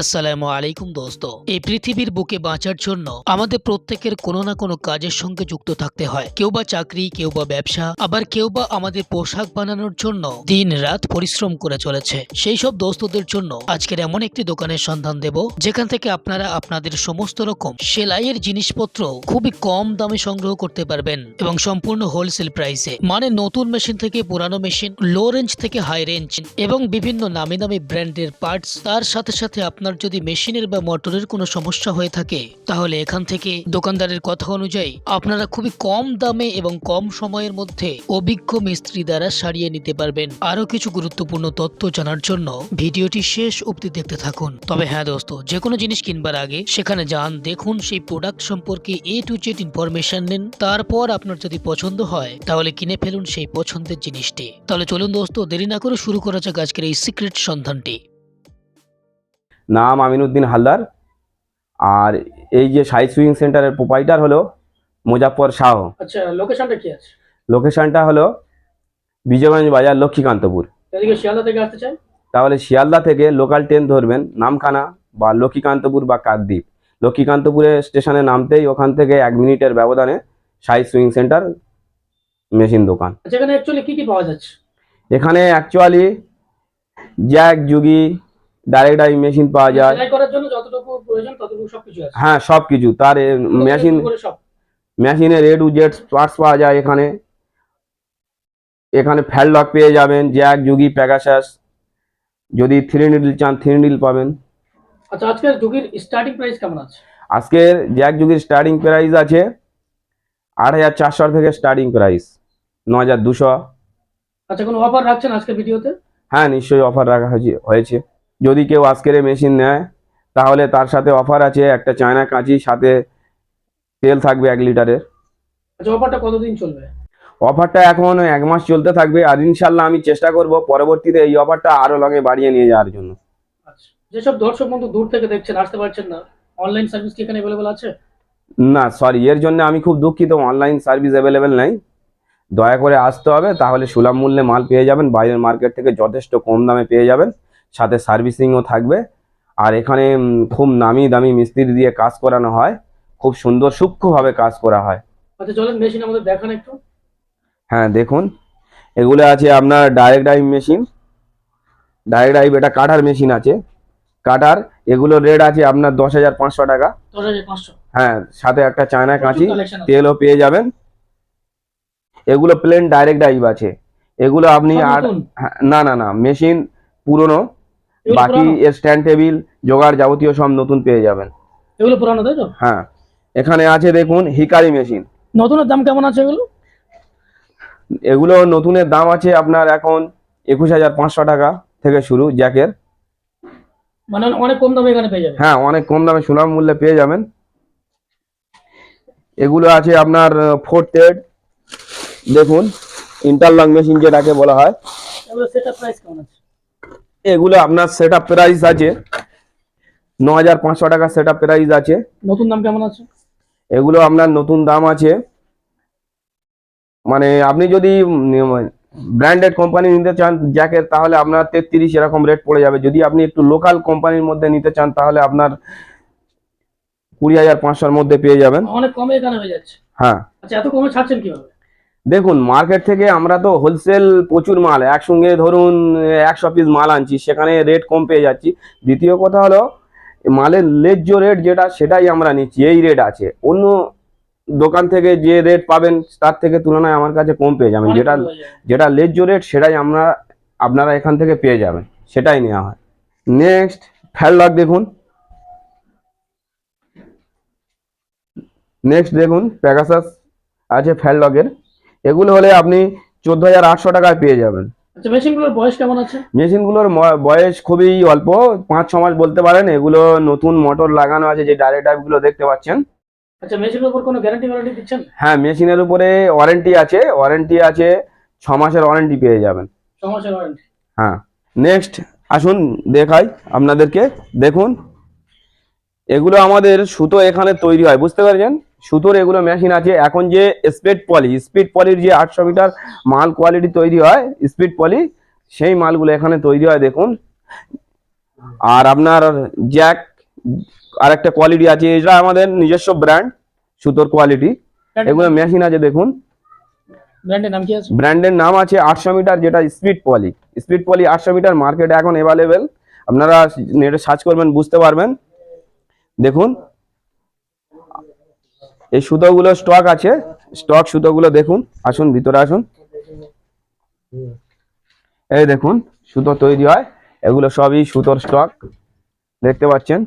আসসালামু আলাইকুম দোস্ত। এই পৃথিবীর বুকে বাঁচার জন্য আমাদের প্রত্যেকের কোনো না কোনো কাজের সঙ্গে যুক্ত থাকতে হয়। কেউ বা চাকরি, কেউ বা ব্যবসা, আবার কেউ বা আমাদের পোশাক বানানোর জন্য দিন রাত পরিশ্রম করে চলেছে। সেই সব দোস্তদের জন্য আজকের এমন একটি দোকানের সন্ধান দেব, যেখান থেকে আপনারা আপনাদের সমস্ত রকম সেলাইয়ের জিনিসপত্র খুবই কম দামে সংগ্রহ করতে পারবেন এবং সম্পূর্ণ হোলসেল প্রাইসে মানে নতুন মেশিন থেকে পুরানো মেশিন লো রেঞ্জ থেকে হাই রেঞ্জ এবং বিভিন্ন নামি দামি ব্র্যান্ডের পার্টস তার সাথে সাথে আপনার যদি মেশিনের বা মোটরের কোনো সমস্যা হয়ে থাকে, তাহলে এখান থেকে দোকানদারের কথা অনুযায়ী আপনারা খুবই কম দামে এবং কম সময়ের মধ্যে অভিজ্ঞ মিস্ত্রি দ্বারা সারিয়ে নিতে পারবেন। আরও কিছু গুরুত্বপূর্ণ তথ্য জানার জন্য ভিডিওটি শেষ অবধি দেখতে থাকুন। তবে হ্যাঁ দোস্ত, যে কোনো জিনিস কিনবার আগে সেখানে যান, দেখুন সেই প্রোডাক্ট সম্পর্কে এ টু জেড ইনফরমেশন নিন, তারপর আপনার যদি পছন্দ হয়, তাহলে কিনে ফেলুন সেই পছন্দের জিনিসটি। তাহলে চলুন দোস্ত, দেরি না করে শুরু করা যাক আজকের এই সিক্রেট সন্ধানটি। নাম আমিনুদ্দিন হালদার। আর এই যে সাই সুইং সেন্টারের প্রোপাইটার হলো মুজাফর শাহ। আচ্ছা লোকেশনটা কি আছে? লোকেশনটা হলো বিজয়গঞ্জ বাজার লক্ষ্মীকান্তপুর। শিয়ালদা থেকে আসতে চাই? তাহলে শিয়ালদা থেকে লোকাল ট্রেন ধরবেন নামখানা বা লক্ষ্মীকান্তপুর বা কাকদ্বীপ। লক্ষ্মীকান্তপুরে স্টেশনে নামতেই ওখান থেকে এক মিনিটের ব্যবধানে সাই সুইং সেন্টার মেশিন দোকান। আচ্ছা এখানে অ্যাকচুয়ালি কি কি পাওয়া যাচ্ছে? এখানে actually Jack Juki direct drive machine পাওয়া যায়। করার জন্য যতটুকু প্রয়োজন ততটুকু সবকিছু আছে। হ্যাঁ সব কিছু তার মেশিন মেশিনের এ টু জেড পার্টস পাওয়া যায় এখানে। এখানে ফ্যাল লক পেয়ে যাবেন জ্যাক যুগি প্যাগাসাস যদি থ্রি নিডল চান থ্রি নিডল পাবেন। আচ্ছা আজকের যুগের স্টার্টিং প্রাইস কেমন আছে? আজকের জ্যাক যুগির স্টার্টিং প্রাইস আছে আট হাজার চারশো থেকে স্টার্টিং প্রাইস ন হাজার দুশো। আচ্ছা কোনো অফার রাখছেন আজকের ভিডিওতে হ্যাঁ নিশ্চয়ই অফার রাখা হয়েছে- হয়েছে। যদি কেউ আজকের মেশিন নেয় তাহলে তার সাথে অফার আছে একটা চায়না কাঁচি সাথে তেল থাকবে এক লিটারের। আচ্ছা অফারটা কতদিন চলবে? অফারটা এখন এক মাস চলতে থাকবে আর ইনশাল্লাহ আমি চেষ্টা করব পরবর্তীতে এই অফারটা আরও লগে বাড়িয়ে নিয়ে যাওয়ার জন্য। আচ্ছা যেসব দর্শক বন্ধু দূর থেকে দেখছেন আসতে পারছেন না অনলাইন সার্ভিস কি এখানে অ্যাভেলেবল আছে? না সরি এর জন্য আমি খুব দুঃখিত অনলাইন সার্ভিস অ্যাভেলেবেল নেই। দয়া করে আসতে হবে তাহলে সুলভ মূল্যে মাল পেয়ে যাবেন বাইরের মার্কেট থেকে যথেষ্ট কম দামে পেয়ে যাবেন। সাথে সার্ভিসিংও থাকবে। আর এখানে খুব নামি দামি মিস্ত্রি দিয়ে কাজ করানো হয়। খুব সুন্দর সূক্ষ্মভাবে কাজ করা হয়। আচ্ছা চলেন মেশিন আমাদের দেখান একটু। হ্যাঁ দেখুন। এগুলো আছে আপনার direct drive machine direct drive এটা কাটার মেশিন আছে। কাটার এগুলো রেট আছে আপনার দশ হাজার পাঁচশো টাকা। হ্যাঁ সাথে একটা চায়না কাঁচি। তেলও পেয়ে যাবেন। এগুলো প্লেন ডাইরেক্ট ড্রাইভ আছে। এগুলো আপনি আর হ্যাঁ, না না না মেশিন পুরনো। বাকি এর স্ট্যান্ড টেবিল জোগাড় যাবতীয় সব নতুন পেয়ে যাবেন। এগুলো পুরানো তাই তো? হ্যাঁ। এখানে আছে দেখুন হিকারি মেশিন নতুনের দাম কেমন আছে এগুলো? এগুলো নতুনের দাম আছে আপনার এখন একুশ হাজার পাঁচশো টাকা থেকে শুরু জ্যাকের। মানে অনেক কম দামে এখানে পেয়ে যাবে হ্যাঁ অনেক কম দামে সুলভ মূল্যে পেয়ে যাবেন। এগুলো আছে আপনার ফোর্থ এড দেখুন ইন্টারলক মেশিন যেটাকে বলা হয়। এগুলো সেট প্রাইস কেমন আছে? এগুলো আপনার সেট আপ প্রাইস আছে। ন হাজার পাঁচশো টাকা সেট আপ প্রাইস আছে। নতুন দাম কেমন আছে? এগুলো আপনার নতুন দাম আছে। মানে আপনি যদি ব্র্যান্ডেড কোম্পানি নিতে চান জ্যাকের তাহলে আপনার তেত্রিশ এরকম রেট পড়ে যাবে। যদি আপনি একটু লোকাল কোম্পানির মধ্যে নিতে চান তাহলে আপনার কুড়ি হাজার পাঁচশোর মধ্যে পেয়ে যাবেন। অনেক কমে এখানে হয়ে যাচ্ছে। হ্যাঁ। আচ্ছা এত কমে ছাড়ছেন কীভাবে? দেখুন মার্কেট থেকে আমরা তো হোলসেল প্রচুর মাল একসঙ্গে ধরুন একশো পিস মাল আনছি সেখানে রেট কম পেয়ে যাচ্ছি। দ্বিতীয় কথা হলো মালের ন্যায্য রেট যেটা সেটাই আমরা নিচ্ছি এই রেট আছে। অন্য দোকান থেকে যে রেট পাবেন তার থেকে তুলনায় আমার কাছে কম পেয়ে যাবেন। যেটা। যেটা ন্যায্য রেট সেটাই আমরা আপনারা এখান থেকে পেয়ে যাবেন। সেটাই নেওয়া হয়। নেক্সট ফ্যাললক দেখুন। নেক্সট দেখুন প্যাগাসাস আছে ফ্যাললকের এগুলো হলে আপনি চোদ্দ হাজার আটশো টাকায় পেয়ে যাবেন। আচ্ছা মেশিনগুলোর বয়স কেমন আছে? মেশিনগুলোর বয়স খুবই অল্প পাঁচ ছ মাস বলতে পারেন। এগুলো নতুন মোটর লাগানো আছে যে ডাইরেক্টগুলো দেখতে পাচ্ছেন। আচ্ছা মেশিনের উপর কোনো গ্যারান্টি ওয়ারেন্টি দিচ্ছেন? হ্যাঁ মেশিনের উপরে ওয়ারেন্টি আছে। ওয়ারেন্টি আছে ছ মাসের ওয়ারেন্টি পেয়ে যাবেন। ছ মাসের ওয়ারেন্টি হ্যাঁ নেক্সট আসুন দেখাই আপনাদেরকে দেখুন। এগুলো আমাদের সুতো এখানে তৈরি হয় বুঝতে পারছেন? সুতোর এগুলো মেশিন আছে। এখন যে স্পিড পলি স্পিড পলির যে আটশো মিটার মাল কোয়ালিটি তৈরি হয় স্পিড পলি সেই মালগুলো এখানে তৈরি হয় দেখুন। আর আপনার জ্যাক আর একটা কোয়ালিটি আছে এটা আমাদের নিজস্ব ব্র্যান্ড সুতোর কোয়ালিটি এগুলো মেশিন আছে দেখুন। ব্র্যান্ডের নাম কি আছে? ব্র্যান্ডের নাম আছে আটশো মিটার যেটা স্পিড পলি স্পিড পলি আটশো মিটার মার্কেটে এখন অ্যাভেলেবেল আপনারা নেটে সার্চ করবেন বুঝতে পারবেন। দেখুন এই সুতোগুলো স্টক আছে। স্টক সুতোগুলো দেখুন, আসুন, ভিতরে আসুন। এই দেখুন, সুতো তৈরি হয়। এগুলো সবই সুতোর স্টক দেখতে পাচ্ছেন?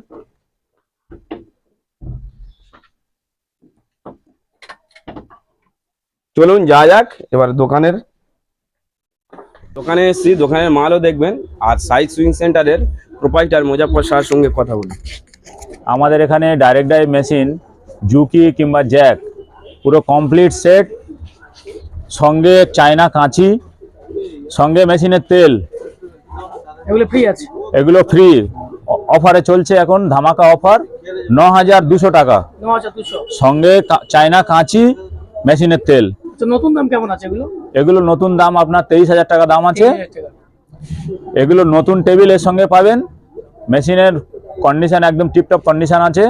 চলুন যা যাক। এবার দোকানের, দোকানে এসেছি, দোকানের মালও দেখবেন। আর সাইজ সুইং সেন্টারের প্রোপাইটার মোজাফর শাহর সঙ্গে কথা বলুন আমাদের এখানে ডাইরেক্ট ডাইভ মেশিন জুকি কিংবা জ্যাক পুরো কমপ্লিট সেট সঙ্গে চায়না কাঁচি সঙ্গে মেশিনের তেল। এগুলো ফ্রি আছে? এগুলো ফ্রি অফারে চলছে এখন ধামাকা অফার ন হাজার দুশো টাকা। সঙ্গে চায়না কাঁচি মেশিনের তেল। নতুন দাম কেমন আছে এগুলো? এগুলো নতুন দাম আপনার তেইশ হাজার টাকা দাম আছে। এগুলো নতুন টেবিলের সঙ্গে পাবেন। মেশিনের কন্ডিশন একদম টিপটপ কন্ডিশন আছে।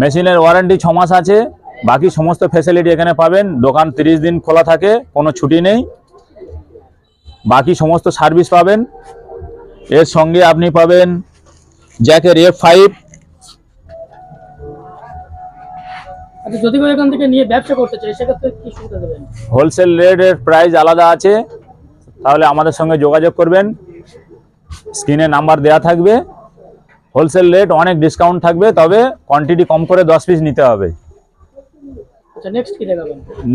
মেশিনের ওয়ারেন্টি ছ মাস আছে বাকি সমস্ত ফ্যাসিলিটি এখানে পাবেন। দোকান তিরিশ দিন খোলা থাকে কোনো ছুটি নেই। বাকি সমস্ত সার্ভিস পাবেন। এর সঙ্গে আপনি পাবেন জ্যাকের এফ ফাইভ যদি কেউ এখান থেকে নিয়ে ব্যবসা করতে চাই সেক্ষেত্রে কি সুবিধা দেবেন? হোলসেল রেটের প্রাইস আলাদা আছে। তাহলে আমাদের সঙ্গে যোগাযোগ করবেন। স্ক্রিনে নাম্বার দেওয়া থাকবে। হোলসেল রেট অনেক ডিসকাউন্ট থাকবে তবে কোয়ান্টিটি কম করে দশ পিস নিতে হবে। আচ্ছা নেক্সট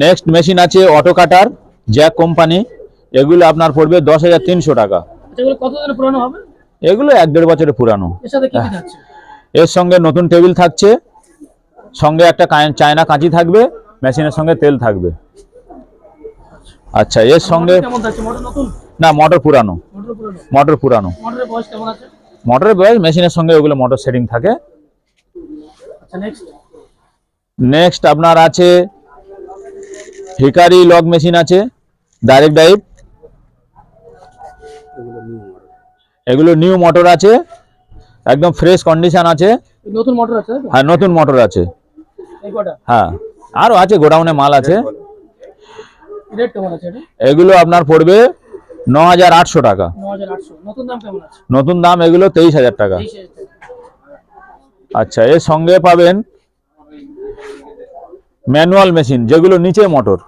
নেক্সট মেশিন আছে অটো কাটার জ্যাক কোম্পানি এগুলো আপনার পড়বে দশ হাজার তিনশো টাকা। আচ্ছা এগুলো এক দেড় বছরে পুরানো। এর থাকছে এর সঙ্গে নতুন টেবিল থাকছে সঙ্গে একটা চায়না কাঁচি থাকবে মেশিনের সঙ্গে তেল থাকবে। আচ্ছা এর সঙ্গে মোটর নতুন? না মোটর পুরানো। মোটর পুরানো। মোটর পুরানো। মোটরের বয়স কেমন আছে? মোটরের বয়স মেশিনের সঙ্গে ওগুলো মোটর সেটিং থাকে। আচ্ছা নেক্সট নেক্সট আপনার আছে হিকারি লক মেশিন আছে ডাইরেক্ট ডাইভ এগুলো নিউ মোটর আছে একদম ফ্রেশ কন্ডিশন আছে। নতুন মোটর আছে হ্যাঁ নতুন মোটর আছে। হ্যাঁ আরও আছে গোডাউনে মাল আছে। এগুলো আপনার পড়বে ন হাজার আটশো টাকা। নতুন দাম কেমন আছে? নতুন দাম এগুলো তেইশ হাজার টাকা। আচ্ছা এর সঙ্গে পাবেন ম্যানুয়াল মেশিন যেগুলো নিচে মোটর।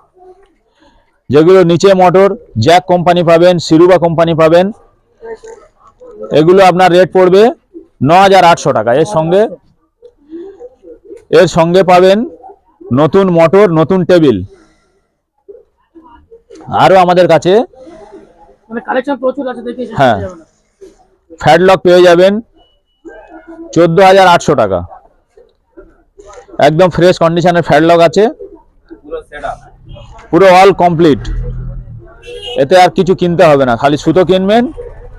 যেগুলো নিচে মোটর জ্যাক কোম্পানি পাবেন সিরুবা কোম্পানি পাবেন। এগুলো আপনার রেট পড়বে ন হাজার আটশো টাকা। এর সঙ্গে এর সঙ্গে পাবেন নতুন মোটর নতুন টেবিল। আরও আমাদের কাছে মানে কালেকশন প্রচুর আছে দেখে হ্যাঁ। ফ্যাডলক পেয়ে যাবেন চোদ্দ হাজার আটশো টাকা। একদম ফ্রেশ কন্ডিশনের ফ্যাডলক আছে। পুরো সেটআপ পুরো অল কমপ্লিট এতে আর কিছু কিনতে হবে না খালি সুতো কিনবেন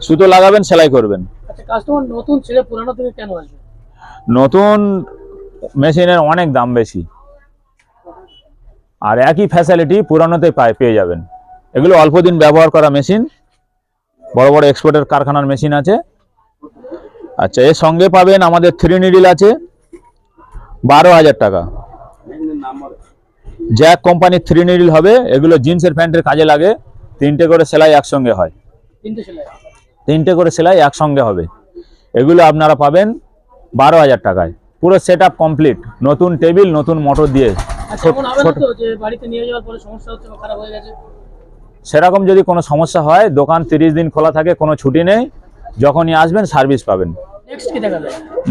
সুতো লাগাবেন সেলাই করবেন। আচ্ছা নতুন ছেড়ে পুরানো থেকে কেন আসবে? নতুন মেশিনের অনেক দাম বেশি। আর একই ফ্যাসিলিটি পুরানোতে পায় পেয়ে যাবেন। এগুলো অল্প দিন ব্যবহার করা মেশিন। বড় বড় এক্সপোর্টের কারখানার মেশিন আছে। আচ্ছা এর সঙ্গে পাবেন আমাদের থ্রি নিডিল আছে বারো হাজার টাকা। জ্যাক কোম্পানির থ্রি নিডিল হবে এগুলো জিন্সের প্যান্টের কাজে লাগে তিনটে করে সেলাই একসঙ্গে হয়। তিনটে করে সেলাই একসঙ্গে হবে। এগুলো আপনারা পাবেন বারো হাজার টাকায়। পুরো সেট আপ কমপ্লিট নতুন টেবিল নতুন মোটর দিয়ে। আচ্ছা এমন হবে না তো যে বাড়িতে নিয়ে যাওয়ার পরে সমস্যা হচ্ছে খারাপ হয়ে গেছে? সেরকম যদি কোনো সমস্যা হয় দোকান তিরিশ দিন খোলা থাকে কোনো ছুটি নেই যখনই আসবেন সার্ভিস পাবেন।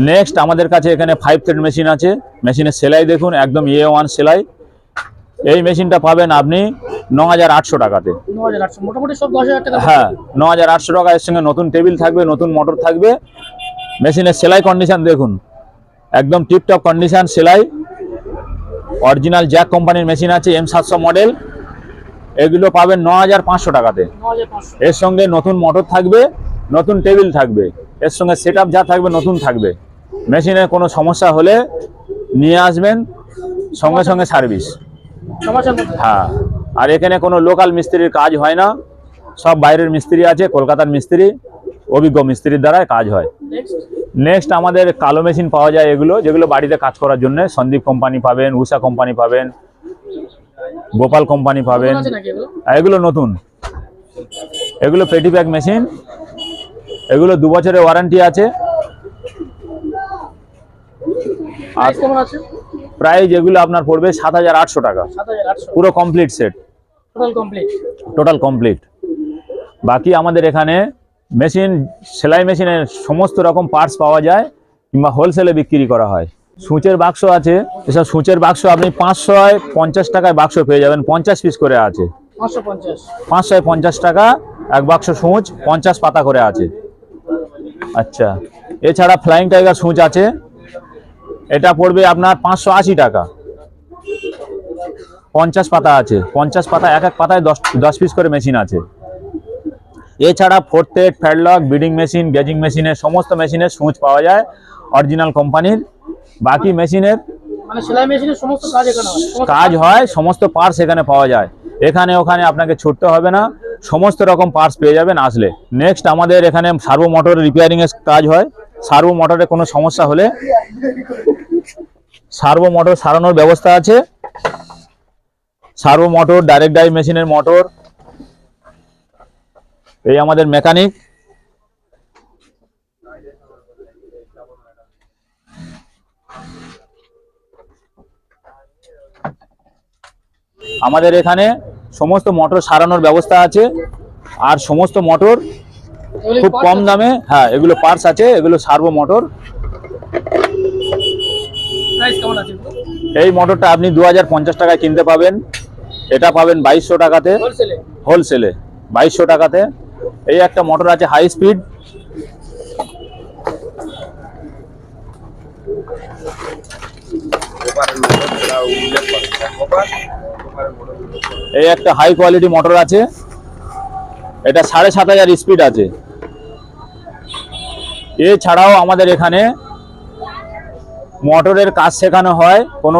নেক্সট আমাদের কাছে এখানে ফাইভ থ্রেড মেশিন আছে। মেশিনের সেলাই দেখুন একদম এ ওয়ান সেলাই। এই মেশিনটা পাবেন আপনি ন হাজার আটশো টাকাতে। হ্যাঁ ন হাজার আটশো টাকা এর সঙ্গে নতুন টেবিল থাকবে নতুন মোটর থাকবে। মেশিনের সেলাই কন্ডিশন দেখুন। একদম টিপটপ কন্ডিশন সেলাই। অরিজিনাল জ্যাক কোম্পানির মেশিন আছে এম সাতশো মডেল এগুলো পাবেন ন হাজার পাঁচশো টাকাতে। এর সঙ্গে নতুন মোটর থাকবে নতুন টেবিল থাকবে এর সঙ্গে সেট যা থাকবে নতুন থাকবে। মেশিনে কোনো সমস্যা হলে নিয়ে আসবেন সঙ্গে সঙ্গে সার্ভিস। হ্যাঁ আর এখানে কোনো লোকাল মিস্ত্রির কাজ হয় না। সব বাইরের মিস্ত্রি আছে কলকাতার মিস্ত্রি অভিজ্ঞ মিস্ত্রির দ্বারাই কাজ হয়। নেক্সট আমাদের কালো মেশিন পাওয়া যায় এগুলো যেগুলো বাড়িতে কাজ করার জন্য। সন্দীপ কোম্পানি পাবেন উষা কোম্পানি পাবেন। গোপাল কোম্পানি পাবেন। এগুলো? নতুন। এগুলো পেটি প্যাক মেশিন এগুলো দু বছরের ওয়ারেন্টি আছে। আর প্রাইস এগুলো আপনার পড়বে সাত হাজার আটশো টাকা। পুরো কমপ্লিট সেট টোটাল কমপ্লিট বাকি আমাদের এখানে মেশিন সেলাই মেশিনের সমস্ত রকম পার্টস পাওয়া যায় কিংবা হোলসেলে বিক্রি করা হয়। সূচের বাক্স আছে। এসব সূচের বাক্স আপনি পাঁচশোয় পঞ্চাশ টাকায় বাক্স পেয়ে যাবেন। পঞ্চাশ পিস করে আছে। পাঁচশো পঞ্চাশ। পাঁচশোয় পঞ্চাশ টাকা এক বাক্স সূচ পঞ্চাশ পাতা করে আছে। আচ্ছা। এছাড়া ফ্লাইং টাইগার সূচ আছে। এটা পড়বে আপনার পাঁচশো আশি টাকা। পঞ্চাশ পাতা আছে। পঞ্চাশ পাতা এক এক পাতায় দশ দশ পিস করে মেশিন আছে। এছাড়া four thread flatlock beading machine gazing মেশিনের সমস্ত মেশিনের সূচ পাওয়া যায়। অরিজিনাল কোম্পানির বাকি মেশিনের মানে সেলাই মেশিনের সমস্ত কাজ এখানে হয়। সমস্ত কাজ হয় সমস্ত পার্টস এখানে পাওয়া যায়। এখানে ওখানে আপনাকে ছুটতে হবে না সমস্ত রকম পার্টস পেয়ে যাবেন আসলে। নেক্সট আমাদের এখানে সার্ভো মোটর রিপেয়ারিং এর কাজ হয়। সার্ভো মোটরে কোনো সমস্যা হলে সার্ভো মোটর সারানোর ব্যবস্থা আছে। সার্ভো মোটর ডাইরেক্ট ড্রাইভ মেশিনের মোটর। এই আমাদের মেকানিক আমাদের এখানে সমস্ত মোটর সারানোর ব্যবস্থা আছে। আর সমস্ত মোটর খুব কম দামে হ্যাঁ এগুলো পার্টস আছে এগুলো সার্ভো মোটর। প্রাইস কেমন আছে? এই মোটরটা আপনি দু হাজার পঞ্চাশ টাকায় কিনতে পাবেন। এটা পাবেন বাইশশো টাকাতে। হোলসেলে হোলসেলে বাইশশো টাকাতে। এই একটা মোটর আছে হাই স্পিড এই একটা হাই কোয়ালিটি মোটর আছে। এটা সাড়ে সাত হাজার স্পিড আছে। এছাড়াও আমাদের এখানে মোটরের কাজ শেখানো হয়। কোনো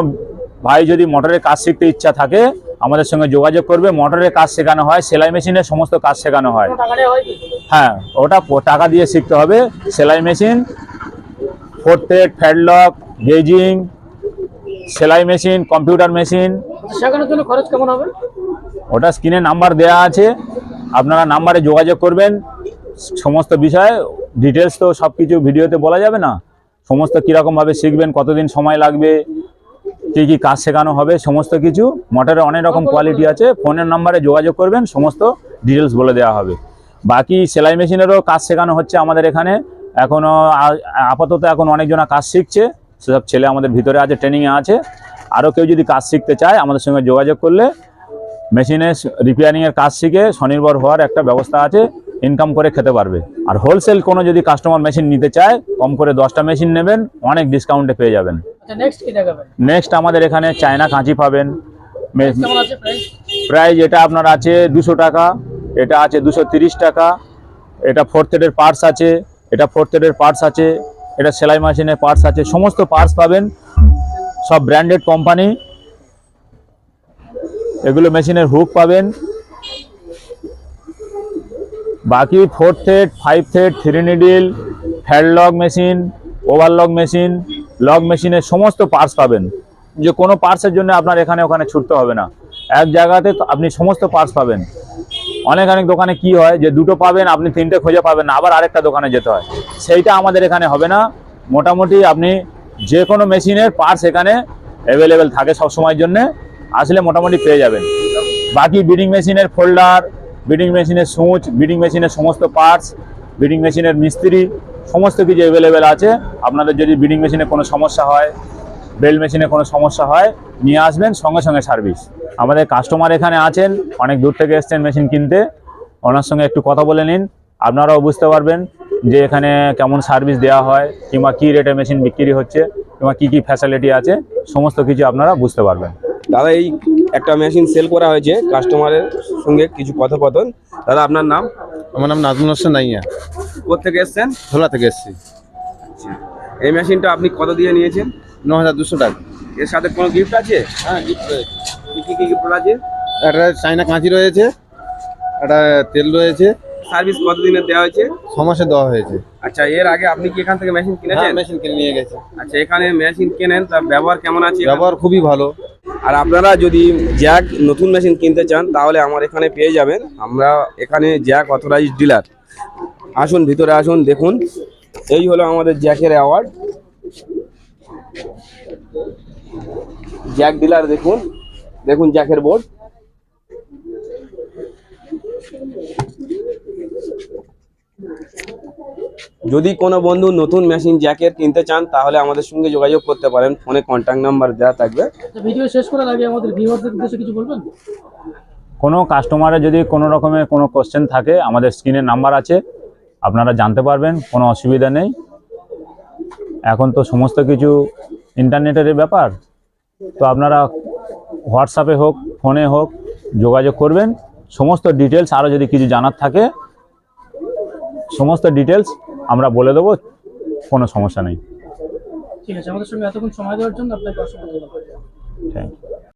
ভাই যদি মোটরের কাজ শিখতে ইচ্ছা থাকে, আমাদের সঙ্গে যোগাযোগ করবে। মোটরের কাজ শেখানো হয়, সেলাই মেশিনের সমস্ত কাজ শেখানো হয়। হয় হ্যাঁ ওটা টাকা দিয়ে শিখতে হবে। সেলাই মেশিন ফোর্থেড ফ্যাডলক গেজিং সেলাই মেশিন কম্পিউটার মেশিন। শেখানোর জন্য খরচ কেমন হবে? ওটা স্ক্রিনে নাম্বার দেওয়া আছে। আপনারা নাম্বারে যোগাযোগ করবেন। সমস্ত বিষয়ে ডিটেলস তো সব কিছু ভিডিওতে বলা যাবে না। সমস্ত কীরকমভাবে শিখবেন কতদিন সময় লাগবে কী কী কাজ শেখানো হবে সমস্ত কিছু। মোটরে অনেক রকম কোয়ালিটি আছে। ফোনের নাম্বারে যোগাযোগ করবেন সমস্ত ডিটেলস বলে দেওয়া হবে। বাকি সেলাই মেশিনেরও কাজ শেখানো হচ্ছে আমাদের এখানে। এখনও আপাতত এখন অনেকজনা কাজ শিখছে। সেসব ছেলে আমাদের ভিতরে আছে ট্রেনিংয়ে আছে। আরও কেউ যদি কাজ শিখতে চায় আমাদের সঙ্গে যোগাযোগ করলে মেশিনে রিপেয়ারিংয়ের কাজ শিখে স্বনির্ভর হওয়ার একটা ব্যবস্থা আছে ইনকাম করে খেতে পারবে। আর হোলসেল কোনো যদি কাস্টমার মেশিন নিতে চায় কম করে দশটা মেশিন নেবেন অনেক ডিসকাউন্টে পেয়ে যাবেন। আচ্ছা নেক্সট আমাদের এখানে চায়না কাঁচি পাবেন। প্রাইস এটা আপনার আছে দুশো টাকা এটা আছে দুশো তিরিশ টাকা এটা ফোর্থ এডের পার্টস আছে এটা ফোর্থ এডের পার্টস আছে এটা সেলাই মেশিনের পার্টস আছে, সমস্ত পার্টস পাবেন। সব ব্র্যান্ডেড কোম্পানি এগুলো মেশিনের হুক পাবেন। বাকি four থেড five থেড three needle log machine overlock machine log মেশিনের সমস্ত পার্টস পাবেন। যে কোনো পার্টসের জন্য আপনার এখানে ওখানে ছুটতে হবে না। এক জায়গাতে আপনি সমস্ত পার্টস পাবেন। অনেক অনেক দোকানে কি হয়, যে দুটো পাবেন, আপনি তিনটে খুঁজে পাবেন না, আবার আরেকটা দোকানে যেতে হয়। সেইটা আমাদের এখানে হবে না। মোটামুটি আপনি যে কোনো মেশিনের পার্টস এখানে অ্যাভেলেবেল থাকে সব সময়ের জন্য, আসলে মোটামুটি পেয়ে যাবেন। বাকি বিডিং মেশিনের ফোল্ডার বিডিং মেশিনের সুচ বিডিং মেশিনের সমস্ত পার্টস বিডিং মেশিনের মিস্ত্রি, সমস্ত কিছু অ্যাভেলেবেল আছে। আপনাদের যদি বিডিং মেশিনে কোনো সমস্যা হয় বেল মেশিনে কোনো সমস্যা হয় নিয়ে আসবেন সঙ্গে সঙ্গে সার্ভিস। আমাদের কাস্টমার এখানে আছেন অনেক দূর থেকে এসছেন মেশিন কিনতে। ওনার সঙ্গে একটু কথা বলে নিন আপনারাও বুঝতে পারবেন যে এখানে কেমন সার্ভিস দেওয়া হয় কিংবা কী রেটে মেশিন বিক্রি হচ্ছে কিংবা কী কী ফ্যাসিলিটি আছে সমস্ত কিছু আপনারা বুঝতে পারবেন। দাদা এই একটা মেশিন সেল করা হয়েছে কাস্টমারের সঙ্গে কিছু কথোপকথন। দাদা আপনার নাম? আমার নাম নাজমুল হোসেন নাইয়া। কোথেকে এসছেন? ধোলা থেকে এসেছি। এই মেশিনটা আপনি কত দিয়ে নিয়েছেন? ন হাজার দুশো টাকা। এর সাথে কোনো গিফট আছে? হ্যাঁ গিফট রয়েছে। কি গিফট আছে? একটা চাইনা কাঁচি রয়েছে একটা তেল রয়েছে। সার্ভিস কতদিনের দেওয়া হয়েছে? ছ মাসে দেওয়া হয়েছে। আচ্ছা এর আগে আপনি কি এখান থেকে মেশিন কিনেছেন? মেশিন কিনে নিয়ে গেছে। আচ্ছা এখানে মেশিন কেনেন তার ব্যবহার কেমন আছে ব্যবহার খুবই ভালো। আর আপনারা যদি জ্যাক নতুন মেশিন কিনতে চান তাহলে আমার এখানে পেয়ে যাবেন। আমরা এখানে জ্যাক অথরাইজ ডিলার আসুন ভিতরে আসুন দেখুন। এই হলো আমাদের জ্যাকের অ্যাওয়ার্ড জ্যাক ডিলার দেখুন। দেখুন জ্যাকের বোর্ড যদি কোনো বন্ধু নতুন মেশিন জ্যাকের কিনতে চান তাহলে আমাদের সঙ্গে যোগাযোগ করতে পারেন। ফোনে কন্ট্যাক্ট নাম্বার দেওয়া থাকবে। ভিডিও শেষ করার আগে আমাদের ভিউয়ারদের উদ্দেশ্যে কিছু বলবেন? কোনো কাস্টমারের যদি কোনো রকমের কোনো কোশ্চেন থাকে আমাদের স্ক্রিনে নাম্বার আছে। আপনারা জানতে পারবেন কোনো অসুবিধা নেই। এখন তো সমস্ত কিছু ইন্টারনেটের ব্যাপার। তো আপনারা হোয়াটসঅ্যাপে হোক ফোনে হোক যোগাযোগ করবেন। সমস্ত ডিটেলস আরও যদি কিছু জানার থাকে সমস্ত ডিটেলস আমরা বলে দেবো কোনো সমস্যা নেই। ঠিক আছে আমাদের সঙ্গে এতক্ষণ সময় দেওয়ার জন্য আপনাকে অসংখ্য ধন্যবাদ। Thank you